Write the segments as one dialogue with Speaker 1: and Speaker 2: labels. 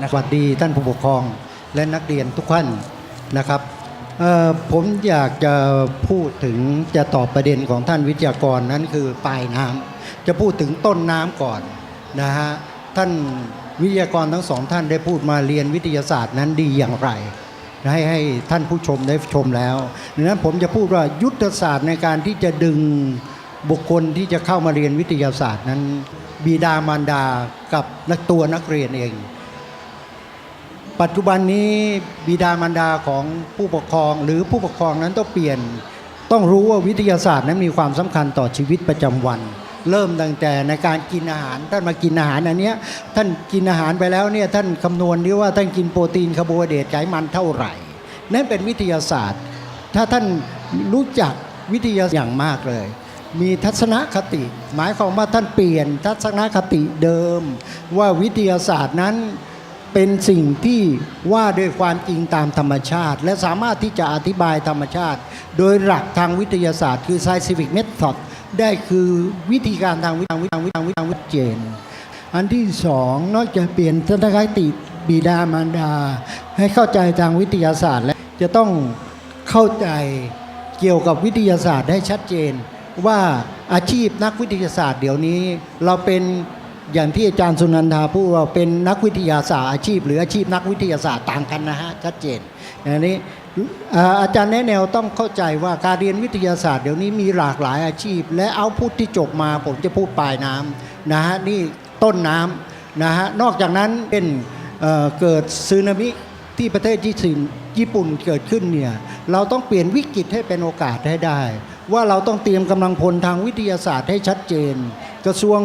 Speaker 1: สวัสดีท่านผู้ปกครองและนักเรียนทุกท่านนะครับผมอยากจะพูดถึงจะตอบประเด็นของท่านวิทยากรนั้นคือปลายน้ำจะพูดถึงต้นน้ำก่อนนะฮะท่านวิทยากรทั้งสองท่านได้พูดมาเรียนวิทยาศาสตร์นั้นดีอย่างไรให้ให้ท่านผู้ชมได้ชมแล้วดังนั้นผมจะพูดว่ายุทธศาสตร์ในการที่จะดึงบุคคลที่จะเข้ามาเรียนวิทยาศาสตร์นั้น บิดามารดากับนักตัวนักเรียนเอง ปัจจุบันนี้บิดามารดาของผู้ปกครอง หรือผู้ปกครองนั้นต้องเปลี่ยน ต้องรู้ว่าวิทยาศาสตร์นั้นมีความสำคัญต่อชีวิตประจำวัน เริ่มตั้งแต่ในการกินอาหารท่านมากินอาหารอันนี้ท่านกินอาหารไปแล้วเนี่ยท่านคำนวณดีว่าท่านกินโปรตีนคาร์โบไฮเดรตไขมันเท่าไหร่ นั่นเป็นวิทยาศาสตร์ ถ้าท่านรู้จักวิทยาอย่างมากเลยมีทัศนคติ หมายความว่าท่านเปลี่ยนทัศนคติเดิม ว่าวิทยาศาสตร์นั้น เป็นสิ่งที่ว่าด้วยความจริงตามธรรมชาติ และสามารถที่จะอธิบายธรรมชาติ โดยหลักทางวิทยาศาสตร์ คือ scientific method ได้คือวิธีการทางวิทาวิทาวิทาวิทาวิทเจน อันที่สองนอกจากเปลี่ยนทัศนคติบิดามารดา ให้เข้าใจทางวิทยาศาสตร์ และจะต้องเข้าใจเกี่ยวกับวิทยาศาสตร์ให้ชัดเจน ว่าอาชีพนักวิทยาศาสตร์เดี๋ยวนี้เราเป็น อย่างที่อาจารย์สุนันทาพูดเราเป็นนักวิทยาศาสตร์อาชีพ หรืออาชีพนักวิทยาศาสตร์ต่างกันนะฮะชัดเจนอย่างนี้อาจารย์แนะแนวต้องเข้าใจว่าการเรียนวิทยาศาสตร์เดี๋ยวนี้มีหลากหลายอาชีพ และเอาพุทที่จบมาผมจะพูดปลายน้ำนะฮะนี่ต้นน้ำนะฮะนอกจากนั้นเป็นเเกิดซึนามิที่ประเทศญี่ปุ่นญี่ปุ่นเกิดขึ้นเนี่ยเราต้องเปลี่ยนวิกฤตให้เป็นโอกาสให้ได้ ว่าเราต้องเตรียมกำลังพลทางวิทยาศาสตร์ให้ชัดเจน กระทรวง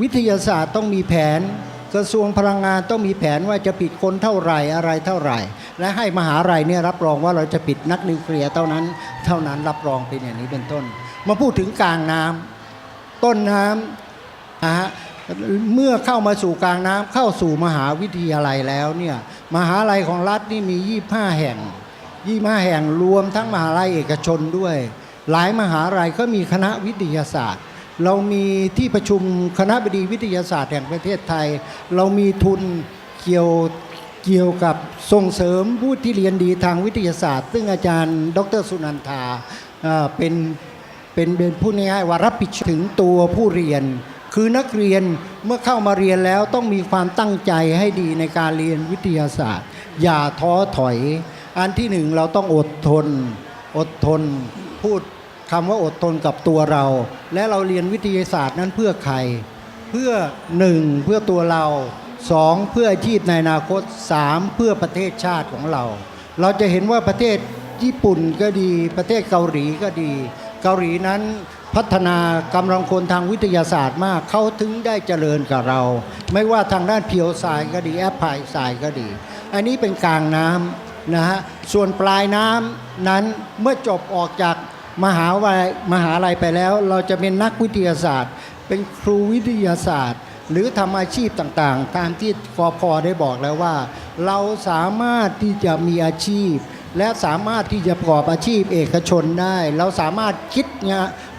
Speaker 1: วิทยาศาสตร์ต้องมีแผน กระทรวงพลังงานต้องมีแผนว่าจะปิดคนเท่าไหร่อะไรเท่าไหร่ และให้มหาลัยเนี่ยรับรองว่าเราจะปิดนักนิวเคลียร์เท่านั้น เท่านั้นรับรองเป็นอย่างนี้เป็นต้น มาพูดถึงกลางน้ำต้นน้ำนะฮะเมื่อเข้ามาสู่กลางน้ำเข้าสู่มหาวิทยาลัยแล้วเนี่ยมหาลัยของรัฐนี่มี 25 แห่ง 25 แห่งรวมทั้งมหาลัยเอกชนด้วย หลายมหาลัยก็มีคณะวิทยาศาสตร์ เรามีที่ประชุมคณะบดีวิทยาศาสตร์แห่งประเทศไทย เรามีทุนเกี่ยวเกี่ยวกับส่งเสริมผู้ที่เรียนดีทางวิทยาศาสตร์ ซึ่งอาจารย์ ดรสุนันทาเป็นเป็นเป็นผู้ง่ายๆว่ารับผิดถึงตัวผู้เรียน คือนักเรียนเมื่อเข้ามาเรียนแล้วต้องมีความตั้งใจให้ดีในการเรียนวิทยาศาสตร์ อย่าท้อถอย อันที่หนึ่งเราต้องอดทน อดทนพูด คำว่าอดทนกับตัวเรา และเราเรียนวิทยาศาสตร์นั้นเพื่อใคร เพื่อหนึ่งเพื่อตัวเราสองเพื่ออาชีพในอนาคตสามเพื่อประเทศชาติของเรา เราจะเห็นว่าประเทศญี่ปุ่นก็ดี ประเทศเกาหลีก็ดี เกาหลีนั้นพัฒนากำลังคนทางวิทยาศาสตร์มากเขาถึงได้เจริญกับเรา ไม่ว่าทางด้านเพียวทรายก็ดีแอปพลายทรายก็ดี อันนี้เป็นกลางน้ำนะฮะส่วนปลายน้ำนั้นเมื่อจบออกจาก มหาวิทยาลัยมหาลัยไปแล้ว เราจะเป็นนักวิทยาศาสตร์ เป็นครูวิทยาศาสตร์ หรือทำอาชีพต่างๆ ตามที่ฟอพอได้บอกแล้วว่า เราสามารถที่จะมีอาชีพ และสามารถที่จะประกอบอาชีพเอกชนได้ เราสามารถคิด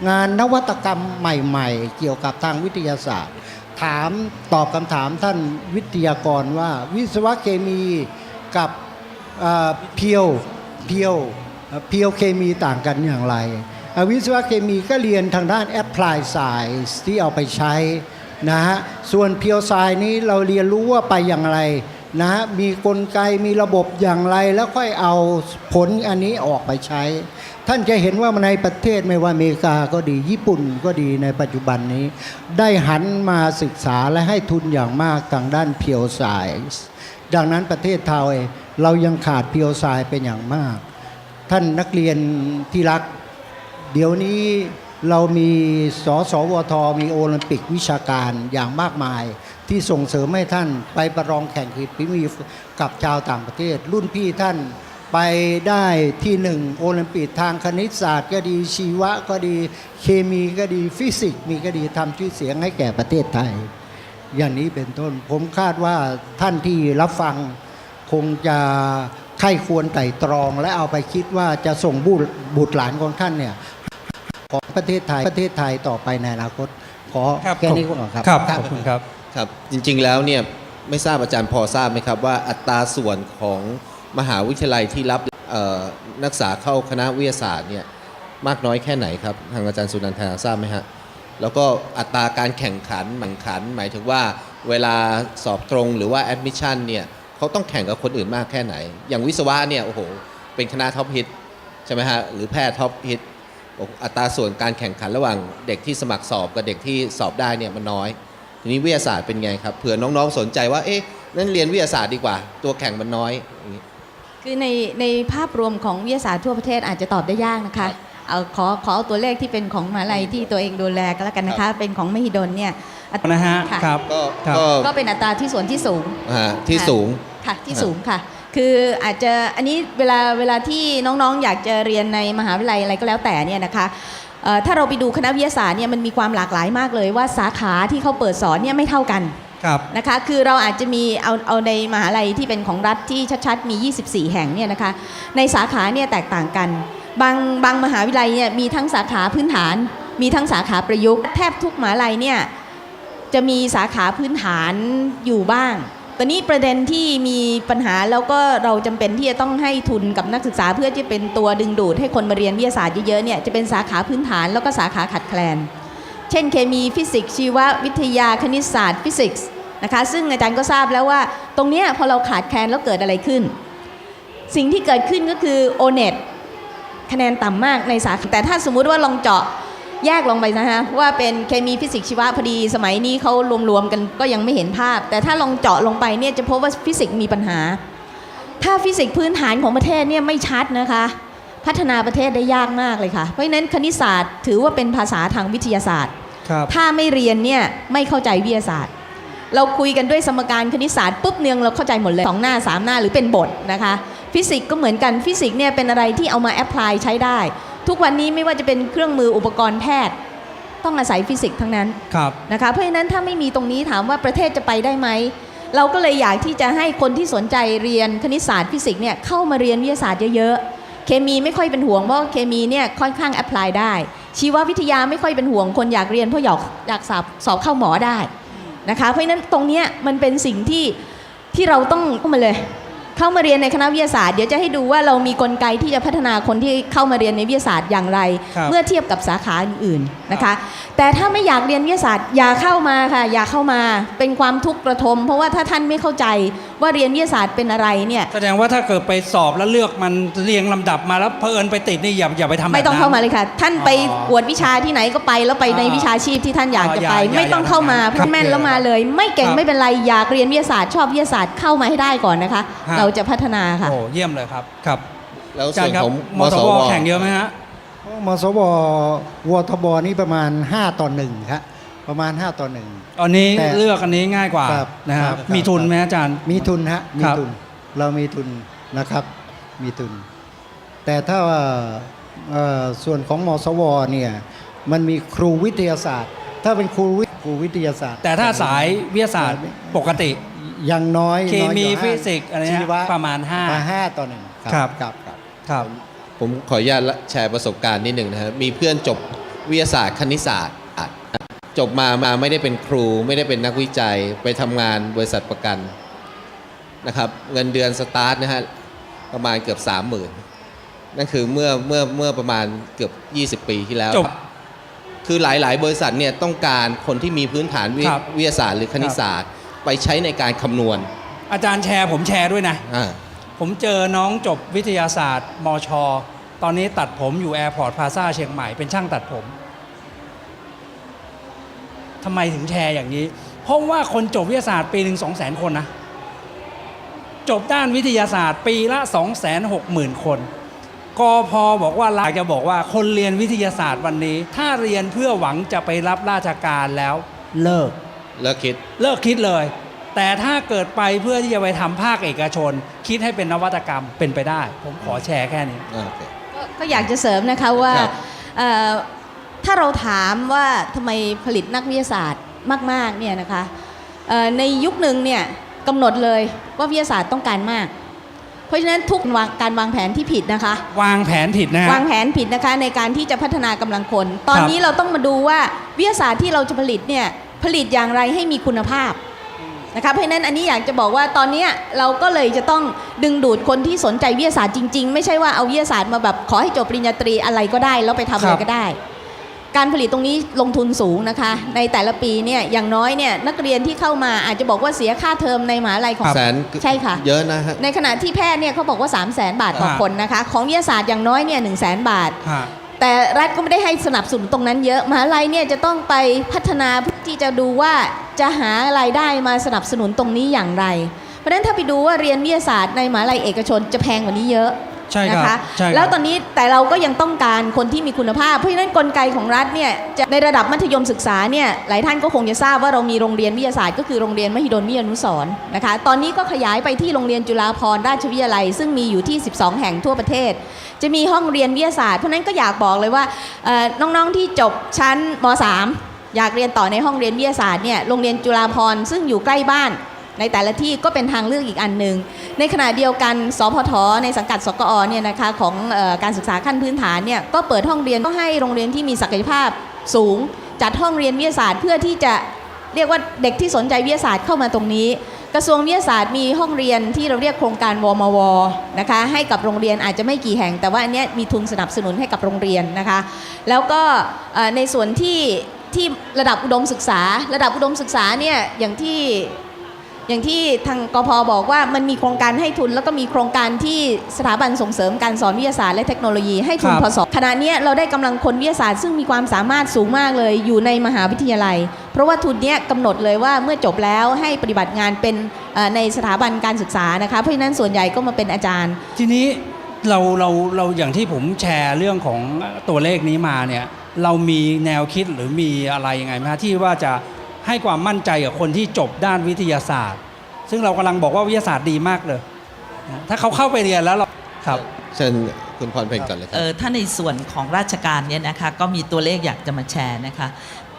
Speaker 1: งานนวัตกรรมใหม่ๆ เกี่ยวกับทางวิทยาศาสตร์ ถามตอบคำถามท่านวิทยากรว่า วิศวะเคมีกับเพียวเพียว พียวเคมีต่างกันอย่างไรอวิศวะเคมีก็เรียนทางด้าน Apply Science ที่เอาไปใช้นะฮะส่วนเพียวไซนี้เราเรียนรู้ว่าไปอย่างไรนะฮะมีกลไกมีระบบอย่างไรแล้วค่อยเอาผลอันนี้ออกไปใช้ ท่านจะเห็นว่าในประเทศไม่ว่าอเมริกาก็ดีญี่ปุ่นก็ดีในปัจจุบันนี้ ได้หันมาศึกษาและให้ทุนอย่างมากทางด้านเพียวไซส์ดังนั้นประเทศไทยเรายังขาดเพียวไซส์เป็นอย่างมาก ท่านนักเรียนที่รัก เดี๋ยวนี้เรามีสสวท มีโอลิมปิกวิชาการอย่างมากมาย ที่ส่งเสริมให้ท่านไปประลองแข่งขันฝีมือกับชาวต่างประเทศ รุ่นพี่ท่านไปได้ที่หนึ่งโอลิมปิกทางคณิตศาสตร์ก็ดีชีวะก็ดีเคมีก็ดีฟิสิกส์มีก็ดีทำชื่อเสียงให้แก่ประเทศไทย อย่างนี้เป็นต้นผมคาดว่าท่านที่รับฟังคงจะ ไข้ควรไต่ตรองและเอาไปคิดว่าจะส่งบุตรบุตรหลานของท่านเนี่ยของประเทศไทยประเทศไทยต่อไปในอนาคตขอ
Speaker 2: ครับ
Speaker 1: แค่นี้ก่อนครับ
Speaker 2: ครับขอบคุณครับ
Speaker 3: ครับ จริงๆแล้วเนี่ย
Speaker 2: ไม่ทราบอาจารย์พอทราบไหมครับว่าอัตราส่วนของมหาวิทยาลัยที่รับเอ่อนักศึกษาเข้าคณะวิทยาศาสตร์เนี่ยมากน้อยแค่ไหนครับทางอาจารย์สุนันทาทราบไหมฮะแล้วก็อัตราการแข่งขันแข่งขัน หมายถึงว่าเวลาสอบตรงหรือว่าแอดมิชชั่นเนี่ย เขาต้องแข่งกับคนอื่นมากแค่ไหน อย่างวิศวะเนี่ยโอ้โหเป็นคณะท็อปฮิตใช่ไหมฮะหรือแพทย์ท็อปฮิตอัตราส่วนการแข่งขันระหว่างเด็กที่สมัครสอบกับเด็กที่สอบได้เนี่ยมันน้อย ทีนี้วิทยาศาสตร์เป็นไงครับเผื่อน้องๆสนใจว่าเอ๊ะนั่นเรียนวิทยาศาสตร์ดีกว่า ตัวแข่งมันน้อย
Speaker 3: คือในในภาพรวมของวิทยาศาสตร์ทั่วประเทศอาจจะตอบได้ยากนะ
Speaker 2: คะ
Speaker 3: เอาขอขอเอาตัวเลขที่เป็นของมหาลัยที่ตัวเองดูแลก็แล้วกันนะ
Speaker 2: ครั
Speaker 3: คะ
Speaker 2: บ
Speaker 3: เป็นของมหิดลเนี่ยอัต
Speaker 4: นะฮะ
Speaker 3: ค่ะ
Speaker 4: ครับ
Speaker 2: ก็
Speaker 4: ครับ
Speaker 2: ก็
Speaker 3: ก็เป็นอัตราที่ส่วนที่สูง
Speaker 2: อ่าที่
Speaker 3: ค่ะ
Speaker 2: สูง
Speaker 3: ค่ะที่
Speaker 2: ครับ
Speaker 3: สูงค่ะ คืออาจจะอันนี้เวลาเวลาที่น้องๆ อยากจะเรียนในมหาวิทยาลัยอะไรก็แล้วแต่เนี่ยนะคะเอ่อถ้าเราไปดูคณะวิทยาศาสตร์เนี่ยมันมีความหลากหลายมากเลยว่าสาขาที่เขาเปิดสอนเนี่ยไม่เท่ากัน
Speaker 4: ครับ
Speaker 3: นะคะ คือเราอาจจะมีเอาเอาในมหาลัยที่เป็นของรัฐที่ชัดๆมี 24 แห่งเนี่ยนะคะในสาขาเนี่ยแตกต่างกัน บางบางมหาวิทยาลัยเนี่ยมีทั้งสาขาพื้นฐาน มีทั้งสาขาประยุกต์แทบทุกมหาลัยเนี่ยจะมีสาขาพื้นฐานอยู่บ้างตอนนี้ประเด็นที่มีปัญหาแล้วก็เราจำเป็นที่จะต้องให้ทุนกับนักศึกษาเพื่อที่เป็นตัวดึงดูดให้คนมาเรียนวิทยาศาสตร์เยอะๆเนี่ยจะเป็นสาขาพื้นฐานแล้วก็สาขาขัดแคลน เช่นเคมีฟิสิกส์ชีววิทยาคณิตศาสตร์ฟิสิกส์นะคะซึ่งอาจารย์ก็ทราบแล้วว่า ตรงเนี้ยพอเราขาดแคลนแล้วเกิดอะไรขึ้น สิ่งที่เกิดขึ้นก็คือ o n e t คะแนนต่ำมากในสาขาแต่ถ้าสมมุติว่าลองเจาะแยกลงไปนะฮะว่าเป็นเคมีฟิสิกส์ชีวะพอดี สมัยนี้เขารวมๆกันก็ยังไม่เห็นภาพ แต่ถ้าลองเจาะลงไปเนี่ยจะพบว่าฟิสิกส์มีปัญหา ถ้าฟิสิกส์พื้นฐานของประเทศเนี่ยไม่ชัดนะคะ พัฒนาประเทศได้ยากมากเลยค่ะ เพราะฉะนั้นคณิตศาสตร์ถือว่าเป็นภาษาทางวิทยาศาสตร์
Speaker 4: ครับ
Speaker 3: ถ้าไม่เรียนเนี่ยไม่เข้าใจวิทยาศาสตร์ เราคุยกันด้วยสมการคณิตศาสตร์ปุ๊บเนืองเราเข้าใจหมดเลยสองหน้าสามหน้าหรือเป็นบทนะคะ ฟิสิกส์ก็เหมือนกันฟิสิกส์เนี่ยเป็นอะไรที่เอามาแอพพลายใช้ได้ ทุกวันนี้ไม่ว่าจะเป็นเครื่องมืออุปกรณ์แพทย์ ต้องอาศัยฟิสิกส์ทั้งนั้น
Speaker 4: ครับ
Speaker 3: นะคะเพราะฉะนั้นถ้าไม่มีตรงนี้ถามว่าประเทศจะไปได้ไหมเราก็เลยอยากที่จะให้คนที่สนใจเรียนคณิตศาสตร์ฟิสิกส์เนี่ยเข้ามาเรียนวิทยาศาสตร์เยอะๆเคมีไม่ค่อยเป็นห่วงเพราะเคมีเนี่ยค่อนข้างแอพพลายได้ชีววิทยาไม่ค่อยเป็นห่วงคนอยากเรียนเพราะอยากอยากสอบสอบเข้าหมอได้นะคะเพราะฉะนั้นตรงเนี้ยมันเป็นสิ่งที่ที่เราต้องเข้ามาเลย เข้ามาเรียนในคณะวิทยาศาสตร์เดี๋ยวจะให้ดูว่าเรามีกลไกที่จะพัฒนาคนที่เข้ามาเรียนในวิทยาศาสตร์อย่างไร
Speaker 4: ครับ
Speaker 3: เมื่อเทียบกับสาขาอื่นๆนะคะ แต่ถ้าไม่อยากเรียนวิทยาศาสตร์อย่าเข้ามาค่ะ อย่าเข้ามาเป็นความทุกข์ระทม เพราะว่าถ้าท่านไม่เข้าใจว่าเรียนวิทยาศาสตร์เป็นอะไรเนี่ย
Speaker 4: แสดงว่าถ้าเกิดไปสอบแล้วเลือกมันเรียงลำดับมาแล้วเพอิญไปติดนี่อย่าอย่าไปทำแบบนั้น
Speaker 3: ไม่ต้องเข้ามาเลยค่ะ ท่านไป
Speaker 4: อ๋อก
Speaker 3: วดวิชาที่ไหนก็ไปแล้วไปใน
Speaker 4: อ่า
Speaker 3: วิชาชีพที่ท่านอยากจะไป
Speaker 4: อ๋ออย่า
Speaker 3: ไม่ต้อง
Speaker 4: อย่า
Speaker 3: เข้ามา
Speaker 4: อย่า
Speaker 3: เพราะแม่นแล้วมาเลย ไม่เก่ง
Speaker 4: ครับ
Speaker 3: ไม่เป็นไรอยากเรียนวิทยาศาสตร์ชอบวิทยาศาสตร์เข้ามาให้ได้ก่อนนะคะ
Speaker 4: ฮะ
Speaker 3: เราจะพัฒนาค่ะ
Speaker 4: โอ้เยี่ยมเลยครับครับ
Speaker 2: แล้ว
Speaker 4: อาจา
Speaker 2: ส่
Speaker 4: ร
Speaker 2: วน
Speaker 4: ย์ครับ
Speaker 2: ของ
Speaker 4: มสวแข่งเยอะไหมฮะ
Speaker 1: มสววทบนี่ประมาณ 5 ต่อหนึ่งครับประมาณ 5 ต่อหนึ่ง
Speaker 4: อันนี้
Speaker 1: แต่
Speaker 4: เลือกอันนี้ง่ายกว่า
Speaker 1: ครับ
Speaker 4: นะค
Speaker 1: ครั
Speaker 4: รับบ
Speaker 1: ครับ
Speaker 4: มีทุนไหมอาจารย์
Speaker 1: มีทุนฮะมี
Speaker 4: ครับ
Speaker 1: ทุนเรามีทุนนะครับมีทุน แต่ถ้าว่าเอ่อส่วนของมสวเนี่ยมันมีครูวิทยาศาสตร์ ถ้าเป็นครูวิครูวิทยาศาสตร์
Speaker 4: แต่ถ้าสายวิทยาศาสตร์ปกติ
Speaker 1: ยังน้อย
Speaker 4: เคมี
Speaker 1: น้อยกว่า
Speaker 4: ฟิสิกส์อะไรเงี้ย
Speaker 1: ชีว
Speaker 4: ประมาณห้า
Speaker 1: ประมาณห้าต่อหนึ่ง
Speaker 4: ครับ
Speaker 1: ครับครับ
Speaker 4: ครับ
Speaker 2: ผมขออนุญาตแชร์ประสบการณ์นิดหนึ่งนะครับมีเพื่อนจบวิทยาศาสตร์คณิตศาสตร์อะจบมามาไม่ได้เป็นครู ไม่ได้เป็นนักวิจัยไปทำงานบริษัทประกันนะครับ เงินเดือนสตาร์ทนะฮะประมาณเกือบสามหมื่นนั่นคือเมื่อเมื่อเมื่อประมาณเกือบ 20 ปีที่แล้ว
Speaker 4: จบ
Speaker 2: คือหลาย ๆ บริษัทเนี่ยต้องการคนที่มีพื้นฐานวิ
Speaker 4: ครับ
Speaker 2: วิทยาศาสตร์หรือคณิตศาสตร์ ไปใช้ในการคำนวณ
Speaker 4: อาจารย์แชร์ผมแชร์ด้วยนะ
Speaker 2: อ่า
Speaker 4: ผมเจอน้องจบวิทยาศาสตร์มช ตอนนี้ตัดผมอยู่แอร์พอร์ตพาซาเชียงใหม่เป็นช่างตัดผมทำไมถึงแชร์อย่างนี้ เพราะว่าคนจบวิทยาศาสตร์ปีหนึ่งสองแสนคนนะ จบด้านวิทยาศาสตร์ปีละ2 6 0 0 0 0 คน กอพอบอกว่าอยากจะบอกว่าคนเรียนวิทยาศาสตร์วันนี้ ถ้าเรียนเพื่อหวังจะไปรับราชการแล้วเลิก
Speaker 2: เลิกคิด
Speaker 4: เลิกคิดเลย แต่ถ้าเกิดไปเพื่อที่จะไปทำภาคเอกชน คิดให้เป็นนวัตกรรมเป็นไปได้ ผมขอแชร์แค่นี้
Speaker 2: อ่าโอเค
Speaker 3: ก็ก็อยากจะเสริมนะคะว่า
Speaker 2: ครับ
Speaker 3: เอ่อถ้าเราถามว่าทำไมผลิตนักวิทยาศาสตร์มากๆเนี่ยนะคะเอ่อในยุคหนึ่งเนี่ยกำหนดเลยว่าวิทยาศาสตร์ต้องการมาก เพราะฉะนั้นทุกวางการวางแผนที่ผิดนะคะ
Speaker 4: วางแผนผิดนะฮะ
Speaker 3: วางแผนผิดนะคะในการที่จะพัฒนากำลังคน ตอน
Speaker 4: ครับ
Speaker 3: นี้เราต้องมาดูว่าวิทยาศาสตร์ที่เราจะผลิตเนี่ย ผลิตอย่างไรให้มีคุณภาพนะคะเพราะฉะนั้นอันนี้อยากจะบอกว่าตอนเนี้ยเราก็เลยจะต้องดึงดูดคนที่สนใจวิทยาศาสตร์จริง ๆ ไม่ใช่ว่าเอาวิทยาศาสตร์มาแบบขอให้จบปริญญาตรีอะไรก็ได้แล้วไปทำอะไร
Speaker 4: ครับ
Speaker 3: ก็ได้ การผลิตตรงนี้ลงทุนสูงนะคะ ในแต่ละปีเนี่ยอย่างน้อยเนี่ยนักเรียนที่เข้ามาอาจจะบอกว่าเสียค่าเทอมในมหาลัยของ
Speaker 2: แสน
Speaker 3: ใช่ค่ะ
Speaker 2: เยอะนะฮะ
Speaker 3: ในขณะที่แพทย์เนี่ยเขาบอกว่า 3 0 0แสนบาทต่อ
Speaker 4: ฮะ
Speaker 3: คนนะคะ ของวิทยาศาสตร์อย่างน้อยเนี่ยหนึ่งแสนบาท
Speaker 4: ฮะ
Speaker 3: แต่รัฐก็ไม่ได้ให้สนับสนุนตรงนั้นเยอะมหาลัยเนี่ยจะต้องไปพัฒนาเพื่อที่จะดูว่าจะหารายได้มาสนับสนุนตรงนี้อย่างไร เพราะฉะนั้นถ้าไปดูว่าเรียนวิทยาศาสตร์ในมหาลัยเอกชนจะแพงกว่านี้เยอะ
Speaker 4: ใช่ค
Speaker 3: นะ
Speaker 4: รับ
Speaker 3: คะ
Speaker 4: ใช่ครับ
Speaker 3: แล้วตอนนี้แต่เราก็ยังต้องการคนที่มีคุณภาพ เพราะฉะนั้นกลไกของรัฐเนี่ยจะในระดับมัธยมศึกษาเนี่ยหลายท่านก็คงจะทราบว่าเรามีโรงเรียนวิทยาศาสตร์ก็คือโรงเรียนมหิดลวิทยานุสรณ์นะคะตอนนี้ก็ขยายไปที่โรงเรียนจุฬาภรณราชวิทยาลัย ซึ่งมีอยู่ที่ 12 แห่งทั่วประเทศ จะมีห้องเรียนวิทยาศาสตร์เพราะฉะนั้นก็อยากบอกเลยว่าเอ่อน้องๆที่จบชั้นม .3 อยากเรียนต่อในห้องเรียนวิทยาศาสตร์เนี่ยโรงเรียนจุฬาภรณ์ซึ่งอยู่ใกล้บ้าน ในแต่ละที่ก็เป็นทางเลือกอีกอันหนึ่งในขณะเดียวกันสพทในสังกัดสกอเนี่ยนะคะของอการศึกษาขั้นพื้นฐานเนี่ยก็เปิดห้องเรียนก็ให้โรงเรียนที่มีศักยภาพสูง จัดห้องเรียนวิทยาศาสตร์ เพื่อที่จะเรียกว่าเด็กที่สนใจวิทยาศาสตร์เข้ามาตรงนี้ กระทรวงวิทยาศาสตร์มีห้องเรียนที่เราเรียกโครงการวมวนะคะให้กับโรงเรียนอาจจะไม่กี่แห่ง แต่ว่าอันนี้มีทุนสนับสนุนให้กับโรงเรียนนะคะ แล้วก็ในส่วนที่ที่ระดับอุดมศึกษา ระดับอุดมศึกษาเนี่ยอย่างที่ อย่างที่ทางกพบอกว่ามันมีโครงการให้ทุน แล้วก็มีโครงการที่สถาบันส่งเสริมการสอนวิทยาศาสตร์และเทคโนโลยีให้ทุน
Speaker 4: ครับ
Speaker 3: พศขณะเนี้ยเราได้กำลังคนวิทยาศาสตร์ซึ่งมีความสามารถสูงมากเลยอยู่ในมหาวิทยาลัย เพราะว่าทุนเนี้ยกำหนดเลยว่าเมื่อจบแล้วให้ปฏิบัติงานเป็นเอ่อในสถาบันการศึกษานะคะเพราะฉะนั้นส่วนใหญ่ก็มาเป็นอาจารย์
Speaker 4: ทีนี้เราเราเราอย่างที่ผมแชร์เรื่องของตัวเลขนี้มาเนี่ยเรามีแนวคิดหรือมีอะไรยังไงไหมฮะที่ว่าจะ ให้ความมั่นใจกับคนที่จบด้านวิทยาศาสตร์ ซึ่งเรากำลังบอกว่าวิทยาศาสตร์ดีมากเลยนะถ้าเขาเข้าไปเรียนแล้วเราครับ
Speaker 2: เชิญคุณพรเพลงก่อนเลยครั
Speaker 5: เอบอถ้าในส่วนของราชการเนี่ยนะคะก็มีตัวเลขอยากจะมาแชร์นะคะ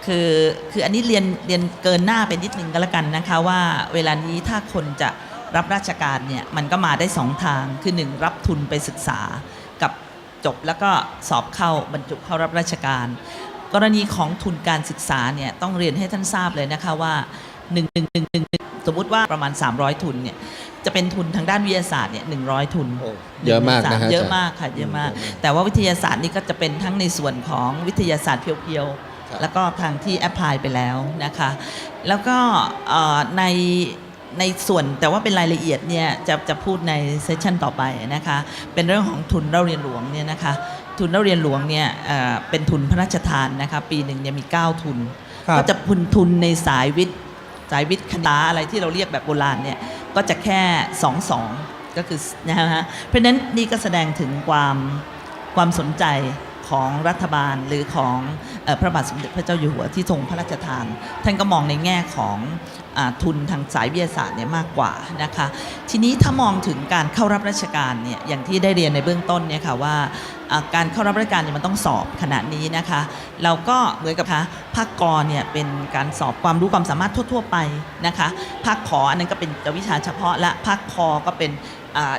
Speaker 5: คือคืออันนี้เรียนเรียนเกินหน้าไปนิดนึงก็แล้วกันนะคะว่าเวลานี้ถ้าคนจะรับราชการเนี่ยมันก็มาได้สองทางคือหนึ่งรับทุนไปศึกษากับจบแล้วก็สอบเข้าบรรจุเข้ารับราชการ กรณีของทุนการศึกษาเนี่ยต้องเรียนให้ท่านทราบเลยนะคะว่า1 1 1 1สมมุติว่าประมาณ 300 ทุนเนี่ยจะเป็นทุนทางด้านวิทยาศาสตร์เนี่ย100ทุน
Speaker 2: โอ้เยอะมากนะฮะ
Speaker 5: เยอะ
Speaker 2: อาจารย์
Speaker 5: มากค่ะเยอะมาก
Speaker 2: เยอะมาก
Speaker 5: แต่ว่าวิทยาศาสตร์นี่ก็จะเป็นทั้งในส่วนของวิทยาศาสตร์เพียว
Speaker 2: ครับ
Speaker 5: ๆแล้วก็ทางที่แอพพลายไปแล้วนะคะ แล้วก็เอ่อในในส่วนแต่ว่าเป็นรายละเอียดเนี่ยจะจะพูดในเซสชันต่อไปนะคะ เป็นเรื่องของทุนเราเรียนหลวงเนี่ยนะคะ ทุนเราเรียนหลวงเนี่ยเอ่อเป็นทุนพระราชทานนะคะปีหนึ่งเนี่ยมี 9 ทุน
Speaker 4: ครับ
Speaker 5: ก็จะทุนทุนในสายวิทย์สายวิทย์คณะอะไรที่เราเรียกแบบโบราณเนี่ยก็จะแค่สองสองก็คือนะฮะเพราะฉะนั้นนี่ก็แสดงถึงความความสนใจ ของรัฐบาลหรือของอพระบาทสมเด็จพระเจ้าอยู่หัวที่ทรงพระราชทาน ท่านก็มองในแง่ของอทุนทางสายวิทยาศาสตร์เนี่ยมากกว่านะคะทีนี้ถ้ามองถึงการเข้ารับราชการเนี่ยอย่างที่ได้เรียนในเบื้องต้นเนี่ยค่ะว่าการเข้ารับราชการเนี่ยมันต้องสอบขณะนี้นะคะเราก็เหมือนกับคะภาคกรเนี่ยเป็นการสอบความรู้ความสามารถทั่ว ๆ ไปนะคะภาคขออันนั้นก็เป็นวิชาเฉพาะและภาคคอก็เป็น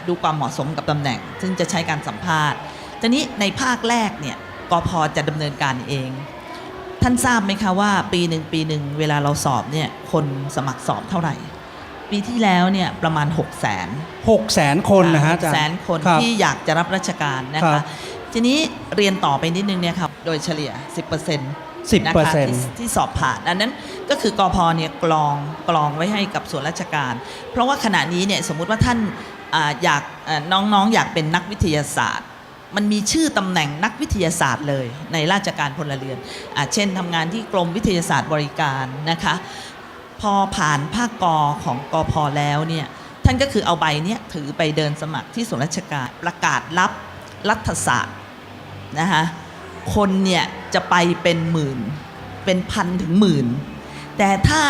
Speaker 5: ดูความเหมาะสมกับตำแหน่ง ซึ่งจะใช้การสัมภาษณ์ ทีนี้ในภาคแรกเนี่ยกพจะดำเนินการเอง ท่านทราบไหมคะว่า ปีหนึ่งปีหนึ่งเวลาเราสอบเนี่ยคนสมัครสอบเท่าไหร่ ปีที่แล้วเนี่ยประมาณ 6 0 0 0 0 0
Speaker 4: หกแสนคนนะฮะอาจารย์
Speaker 5: แสนคน
Speaker 4: รับ
Speaker 5: ที่อยากจะรับราชการนะ
Speaker 4: ครั
Speaker 5: คะ
Speaker 4: บ
Speaker 5: ทีนี้เรียนต่อไปนิดนึงเนี่ยครับโดยเฉลี่ย 10%น
Speaker 4: 10%ะ
Speaker 5: คะที่ที่สอบผ่านอันนั้นก็คือกอพเนี่ยกรองกรองไว้ให้กับส่วนราชการ เพราะว่าขณะนี้เนี่ยสมมุติว่าท่านอาอยากเอ่อน้องๆอยากเป็นนักวิทยาศาสตร์ มันมีชื่อตำแหน่งนักวิทยาศาสตร์เลยในราชการพลเรือนอาเช่นทำงานที่กรมวิทยาศาสตร์บริการนะคะ พอผ่านภาคกอของกอพอแล้วเนี่ยท่านก็คือเอาใบเนี้ยถือไปเดินสมัครที่ส่วนราชการประกาศรับรัฐศาสตร์นะคะคนเนี่ยจะไปเป็นหมื่น เป็นพันถึงหมื่น แต่ถ้า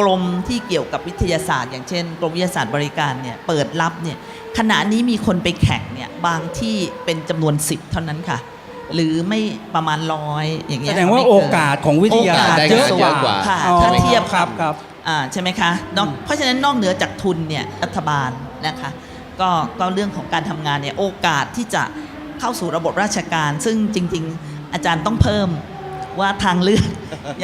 Speaker 5: กรมที่เกี่ยวกับวิทยาศาสตร์ อย่างเช่น กรมวิทยาศาสตร์บริการเนี่ยเปิดรับเนี่ยขณะนี้มีคนไปแข่งเนี่ยบางที่เป็นจำนวน 10 เท่านั้นค่ะ หรือไม่ประมาณร้อยอย่างเงี้
Speaker 4: แส
Speaker 5: ย
Speaker 4: ดงว่า
Speaker 5: ไม่เน
Speaker 4: โอกาสของวิทยาศาสตร์
Speaker 5: โอกาส
Speaker 4: เยอะ
Speaker 2: ได้
Speaker 4: กว่า
Speaker 2: เยอะกว่า
Speaker 5: ค่ะ
Speaker 4: อ๋อ
Speaker 5: ถ้าเทียบ
Speaker 4: ครับครับ
Speaker 5: อ่าใช่ไหมคะนอกเพราะฉะนั้นนอกเหนือจากทุนเนี่ยรัฐบาลนะคะก็ก็เรื่องของการทำงานเนี่ยโอกาสที่จะเข้าสู่ระบบราชการ ซึ่งจริง ๆ อาจารย์ต้องเพิ่มว่าทางเลือก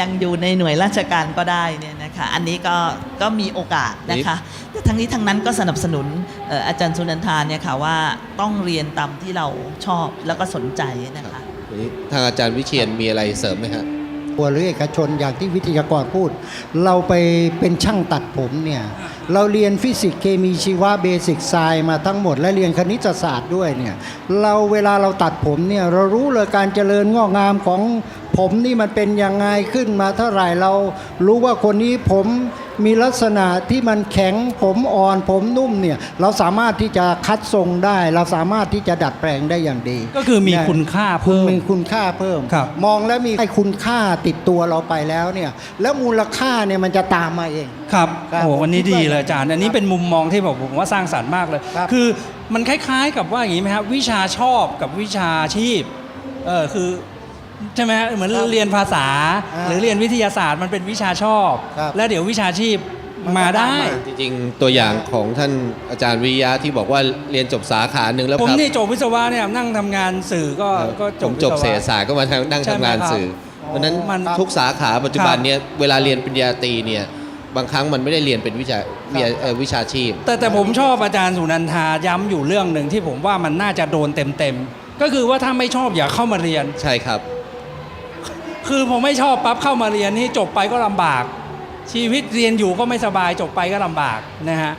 Speaker 5: ยังอยู่ในหน่วยราชการก็ได้เนี่ยนะ คะนะคะอันนี้ก็ก็มีโอกาสนะคะแต่ทั้งนี้ทั้งนั้นก็สนับสนุนเอ่ออาจารย์สุนันทาเนี่ยค่ะว่าต้องเรียนตามที่เราชอบแล้วก็สนใจนะคะ
Speaker 2: วันนี้ทางอาจารย์วิเชียนมีอะไรเสริมไหมฮะ
Speaker 1: ตั วหรือเอกชนอย่างที่วิทยากรพูด เราไปเป็นช่างตัดผมเนี่ย เราเรียนฟิสิกส์เคมีชีวะเบสิกไซน์มาทั้งหมด และเรียนคณิตศาสตร์ด้วยเนี่ยเราเวลาเราตัดผมเนี่ยเรารู้เลยการเจริญงอกงามของผมนี่มันเป็นยังไงขึ้นมาเท่าไหร่เรารู้ว่าคนนี้ผม มีลักษณะที่มันแข็งผมอ่อนผมนุ่มเนี่ยเราสามารถที่จะคัดทรงได้ เราสามารถที่จะดัดแปลงได้อย่างดี
Speaker 4: ก็คือมี
Speaker 1: นะ
Speaker 4: คุณค่าเพิ่ม
Speaker 1: มีคุณค่าเพิ่ม
Speaker 4: ครับ
Speaker 1: มองแล้วมีให้คุณค่าติดตัวเราไปแล้วเนี่ยแล้วมูลค่าเนี่ยมันจะตามมาเอง
Speaker 4: ครับ
Speaker 1: ครับ
Speaker 4: โอ้โหวันนี้
Speaker 1: ผมคิด
Speaker 4: ดี
Speaker 1: ว่า
Speaker 4: เลยอาจารย์ อันนี้
Speaker 1: ครับ
Speaker 4: เป็นมุมมองที่แบบผมว่าสร้างสรรค์มากเลย
Speaker 1: ครับ
Speaker 4: คือมันคล้ายๆกับว่าอย่างนี้ไหมครับวิชาชอบกับวิชาชีพเออคือ ใช่ไหมฮะเหมือนเรียนภาษาหรือเรียนวิทยาศาสตร์มันเป็นวิชาชอบ
Speaker 1: ครับ
Speaker 4: แล้วเดี๋ยววิชาชีพมาได้
Speaker 2: จริงๆ ตัวอย่างของท่านอาจารย์วิริยะที่บอกว่าเรียนจบสาขาหนึ่งแล้ว
Speaker 4: ผม
Speaker 2: ครับ
Speaker 4: นี่จบวิศวะเนี่ยนั่งทำงานสื่อก็ก็จ
Speaker 2: ผ
Speaker 4: บ
Speaker 2: ม
Speaker 4: วิ
Speaker 2: จ
Speaker 4: ศ
Speaker 2: บ
Speaker 4: วะ
Speaker 2: เศรษฐศาสตร์ก็มานั่ง
Speaker 4: ใช่ไหม
Speaker 2: ทำงาน
Speaker 4: ครับ
Speaker 2: สื่อ เพราะฉะนั้น
Speaker 4: มัน
Speaker 2: ทุกสาขาปัจจุบัน
Speaker 4: ครับ
Speaker 2: เนี่ยเวลาเรียนปริญญาตรีเนี่ยบางครั้งมันไม่ได้เรียนเป็นวิชาวิชาเอ่อวิชาชีพ
Speaker 4: แต่แต่ผมชอบอาจารย์สุนันทาย้ำอยู่เรื่องหนึ่งที่ผมว่ามันน่าจะโดนเต็มๆก็คือว่าถ้าไม่ชอบอย่าเข้ามาเรียน
Speaker 2: ใช่ครับ
Speaker 4: คือผมไม่ชอบปั๊บเข้ามาเรียนนี่จบไปก็ลำบาก ชีวิตเรียนอยู่ก็ไม่สบายจบไปก็ลำบากนะฮะ